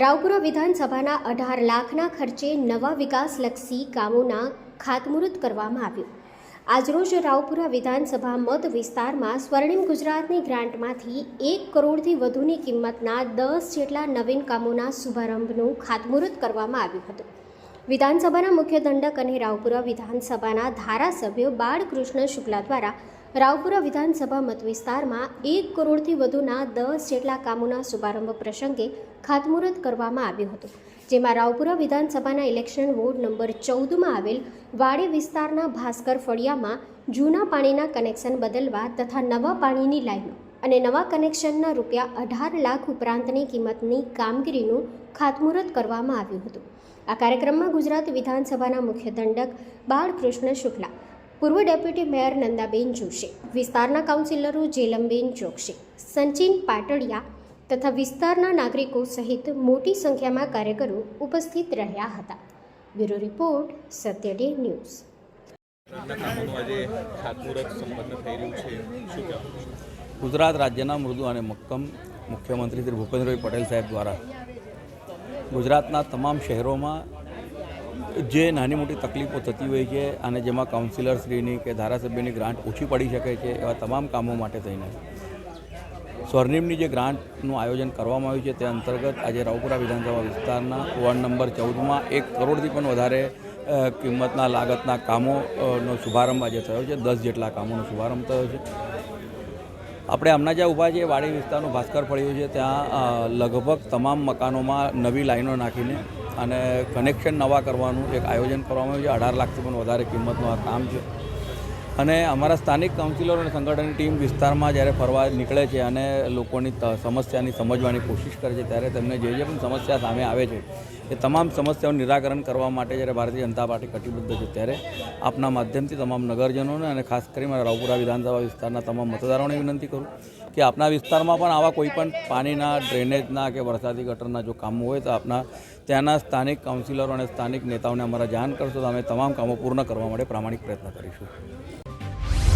રાવપુરા વિધાનસભાના અઢાર લાખના ખર્ચે નવા વિકાસલક્ષી કામોના ખાતમુહૂર્ત કરવામાં આવ્યું. આજરોજ રાવપુરા વિધાનસભા મત વિસ્તારમાં સ્વર્ણિમ ગુજરાતની ગ્રાન્ટમાંથી એક કરોડથી વધુની કિંમતના દસ જેટલા નવીન કામોના શુભારંભનું ખાતમુહૂર્ત કરવામાં આવ્યું હતું. વિધાનસભાના મુખ્ય દંડક અને રાવપુરા વિધાનસભાના ધારાસભ્ય બાળકૃષ્ણ શુક્લા દ્વારા રાવપુરા વિધાનસભા મત વિસ્તારમાં એક કરોડથી વધુના દસ જેટલા કામોના શુભારંભ પ્રસંગે ખાતમુહૂર્ત કરવામાં આવ્યું હતું, જેમાં રાવપુરા વિધાનસભાના ઇલેક્શન વોર્ડ નંબર ચૌદમાં આવેલ વાડી વિસ્તારના ભાસ્કર ફળિયામાં જૂના પાણીના કનેક્શન બદલવા તથા નવા પાણીની લાઈનો અને નવા કનેક્શનના રૂપિયા અઢાર લાખ ઉપરાંતની કિંમતની કામગીરીનું ખાતમુહૂર્ત કરવામાં આવ્યું હતું. આ કાર્યક્રમમાં ગુજરાત વિધાનસભાના મુખ્ય દંડક બાળકૃષ્ણ શુક્લા, પૂર્વ ડેપ્યુટી મેયર નંદાબેન જોશી, વિસ્તારના કાઉન્સિલરો જેલમબેન ચોકસી, સંચિન પાટડિયા તથા વિસ્તારના નાગરિકો સહિત મોટી સંખ્યામાં કાર્યકરો ઉપસ્થિત રહ્યા હતા. Bureau report Satya day news Gujarat રાજ્યના મૃદુ અને મક્કમ મુખ્યમંત્રી શ્રી ભૂપેન્દ્રભાઈ પટેલ સાહેબ દ્વારા ગુજરાતના તમામ શહેરોમાં જે નાની મોટી તકલીફો થતી હોય છે અને જેમાં કાઉન્સિલરશ્રીની કે ધારાસભ્યની ગ્રાન્ટ ઓછી પડી શકે છે એવા તમામ કામો માટે થઈને સ્વર્ણિમની જે ગ્રાન્ટનું આયોજન કરવામાં આવ્યું છે તે અંતર્ગત આજે રાવપુરા વિધાનસભા વિસ્તારના વોર્ડ નંબર ચૌદમાં એક કરોડથી પણ વધારે કિંમતના લાગતના કામોનો શુભારંભ આજે થયો છે. દસ જેટલા કામોનો શુભારંભ થયો છે. આપણે હમણાં જ્યાં ઊભા છીએ, વાડી વિસ્તારનું ભાસ્કર ફળ્યું છે, ત્યાં લગભગ તમામ મકાનોમાં નવી લાઈનો નાખીને અને કનેક્શન નવા કરવાનું એક આયોજન કરવામાં આવ્યું છે. અઢાર લાખથી પણ વધારે કિંમતનું આ કામ છે. અને અમારા સ્થાનિક કાઉન્સિલરો અને સંગઠનની ટીમ વિસ્તારમાં જ્યારે ફરવા નીકળે છે અને લોકોની સમસ્યાની સમજવાની કોશિશ કરે છે, ત્યારે તેમને જે જે પણ સમસ્યા સામે આવે છે, એ તમામ સમસ્યાઓનું નિરાકરણ કરવા માટે જ્યારે ભારતીય જનતા પાર્ટી કટિબદ્ધ છે, ત્યારે આપના માધ્યમથી તમામ નગરજનોને અને ખાસ કરી મારા રાવપુરા વિધાનસભા વિસ્તારના તમામ મતદારોને વિનંતી કરું કે આપના વિસ્તારમાં પણ આવા કોઈ પણ પાણીના, ડ્રેનેજના કે વરસાદી ગટરના જો કામો હોય, તો આપના ત્યાંના સ્થાનિક કાઉન્સિલરો અને સ્થાનિક નેતાઓને અમારા જાણ કરશો, તો અમે તમામ કામો પૂર્ણ કરવા માટે પ્રામાણિક પ્રયત્ન કરીશું.